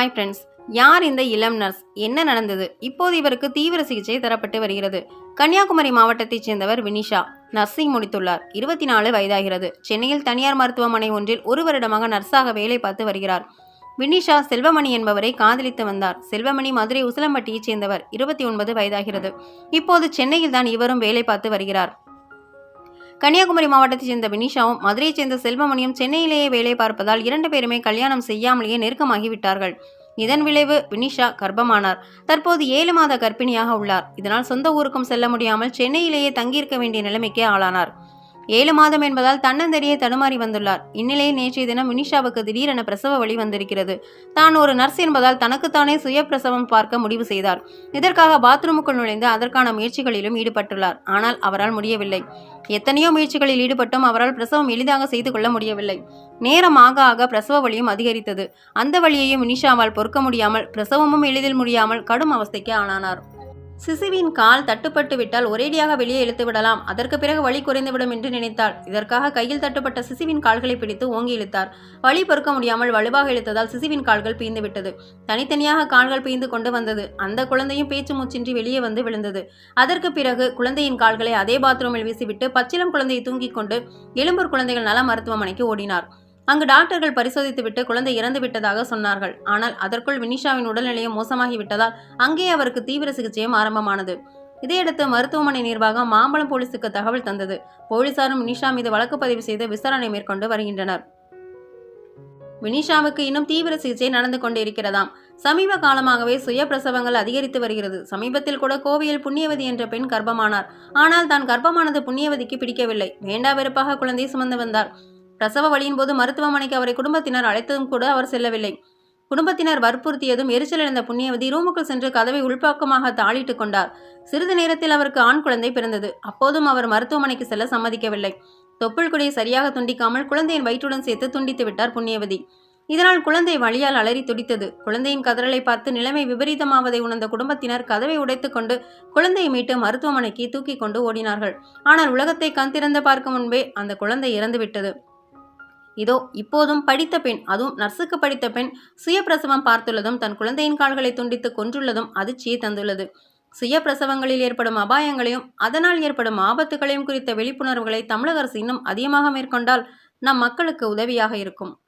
Hi friends யார் இந்த இளம் நர்ஸ் என்ன நடந்தது? இப்போது இவருக்கு தீவிர சிகிச்சை தரப்பட்டு வருகிறது. கன்னியாகுமரி மாவட்டத்தைச் சேர்ந்தவர் வினிஷா நர்சிங் முடித்துள்ளார். இருபத்தி நாலு வயதாகிறது. சென்னையில் தனியார் மருத்துவமனை ஒன்றில் ஒரு வருடமாக நர்ஸாக வேலை பார்த்து வருகிறார். வினிஷா செல்வமணி என்பவரை காதலித்து வந்தார். செல்வமணி மதுரை உசிலம்பட்டியைச் சேர்ந்தவர். இருபத்தி ஒன்பது வயதாகிறது. இப்போது சென்னையில் தான் இவரும் வேலை பார்த்து வருகிறார். கன்னியாகுமரி மாவட்டத்தைச் சேர்ந்த வினிஷாவும் மதுரையைச் சேர்ந்த செல்வமணியும் சென்னையிலேயே வேலை பார்ப்பதால் இரண்டு பேருமே கல்யாணம் செய்யாமலேயே நெருக்கமாகி விட்டார்கள் இதன் விளைவு வினிஷா கர்ப்பமானார். தற்போது ஏழு மாத கர்ப்பிணியாக உள்ளார். இதனால் சொந்த ஊருக்கும் செல்ல முடியாமல் சென்னையிலேயே தங்கியிருக்க வேண்டிய நிலைமைக்கே ஆளானார். ஏழு மாதம் என்பதால் தன்னந்தெறியே தடுமாறி வந்துள்ளார். இந்நிலையில் நேற்றைய தினம் வினிஷாவுக்கு திடீரென பிரசவ வழி வந்திருக்கிறது. தான் ஒரு நர்ஸ் என்பதால் தனக்குத்தானே சுய பிரசவம் பார்க்க முடிவு செய்தார். இதற்காக பாத்ரூமுக்குள் நுழைந்து அதற்கான முயற்சிகளிலும் ஈடுபட்டுள்ளார். ஆனால் அவரால் முடியவில்லை. எத்தனையோ முயற்சிகளில் ஈடுபட்டும் அவரால் பிரசவம் எளிதாக செய்து கொள்ள முடியவில்லை. நேரம் ஆக ஆக பிரசவ வலியும் அதிகரித்தது. அந்த வழியையும் வினிஷாவால் பொறுக்க முடியாமல் பிரசவமும் எளிதில் முடியாமல் கடும் அவஸ்தைக்கு ஆனானார் சிசுவின் கால் தட்டுப்பட்டு விட்டால் ஒரேடியாக வெளியே இழுத்து விடலாம். அதற்கு பிறகு வலி குறைந்துவிடும் என்று நினைத்தாள். இதற்காக கையில் தட்டுப்பட்ட சிசுவின் கால்களை பிடித்து ஓங்கி இழுத்தார். வலி பொறுக்க முடியாமல் வலுவாக இழுத்ததால் சிசுவின் கால்கள் பீந்து விட்டது. தனித்தனியாக கால்கள் பீந்து கொண்டு வந்தது. அந்த குழந்தையும் பேச்சு மூச்சின்றி வெளியே வந்து விழுந்தது. அதற்கு பிறகு குழந்தையின் கால்களை அதே பாத்ரூமில் வீசிவிட்டு பச்சிலம் குழந்தையை தூங்கிக் கொண்டு எழும்பூர் குழந்தைகள் நல மருத்துவமனைக்கு ஓடினார். அங்கு டாக்டர்கள் பரிசோதித்துவிட்டு குழந்தை இறந்து விட்டதாக சொன்னார்கள். ஆனால் அதற்குள் வினிஷாவின் உடல்நிலையும் மோசமாகி விட்டதால் அங்கே அவருக்கு தீவிர சிகிச்சையும் ஆரம்பமானது. இதையடுத்து மருத்துவமனை நிர்வாகம் மாம்பழம் போலீசுக்கு தகவல் தந்தது. போலீசாரும் வினிஷா மீது வழக்கு பதிவு செய்து விசாரணை மேற்கொண்டு வருகின்றனர். வினிஷாவுக்கு இன்னும் தீவிர சிகிச்சை நடந்து கொண்டிருக்கிறதாம் சமீப காலமாகவே சுய பிரசவங்கள் அதிகரித்து வருகிறது. சமீபத்தில் கூட கோவையில் புண்ணியவதி என்ற பெண் கர்ப்பமானார். ஆனால் தான் கர்ப்பமானது புண்ணியவதிக்கு பிடிக்கவில்லை. வேண்டா வெறுப்பாக குழந்தை சுமந்து வந்தார் பிரசவ வழியின் போது மருத்துவமனைக்கு அவரை குடும்பத்தினர் அழைத்ததும் கூட அவர் செல்லவில்லை. குடும்பத்தினர் வற்புறுத்தியதும் எரிச்சலடைந்த புண்ணியவதி ரூமுக்குள் சென்று கதவை உள்பாக்கமாக தாளிட்டுக் கொண்டார். சிறிது நேரத்தில் அவருக்கு ஆண் குழந்தை பிறந்தது. அப்போதும் அவர் மருத்துவமனைக்கு செல்ல சம்மதிக்கவில்லை. தொப்புள் கொடியை சரியாக துண்டிக்காமல் குழந்தையின் வயிற்றுடன் சேர்த்து துண்டித்து விட்டார் புண்ணியவதி. இதனால் குழந்தை வழியால் அலறி துடித்தது. குழந்தையின் கதறலை பார்த்து நிலைமை விபரீதமாவதை உணர்ந்த குடும்பத்தினர் கதவை உடைத்துக்கொண்டு குழந்தையை மீட்டு மருத்துவமனைக்கு தூக்கி கொண்டு ஓடினார்கள். ஆனால் உலகத்தை கண் திறந்து பார்க்கும் முன்பே அந்த குழந்தை இறந்துவிட்டது. இதோ இப்போதும் படித்த பெண் அதுவும் நர்ஸுக்கு படித்த பெண் சுயப்பிரசவம் பார்த்துள்ளதும் தன் குழந்தையின் கால்களை துண்டித்து கொன்றுள்ளதும் அதிர்ச்சியை தந்துள்ளது. சுய பிரசவங்களில் ஏற்படும் அபாயங்களையும் அதனால் ஏற்படும் ஆபத்துகளையும் குறித்த விழிப்புணர்வுகளை தமிழக அரசு இன்னும் அதிகமாக மேற்கொண்டால் நம் மக்களுக்கு உதவியாக இருக்கும்.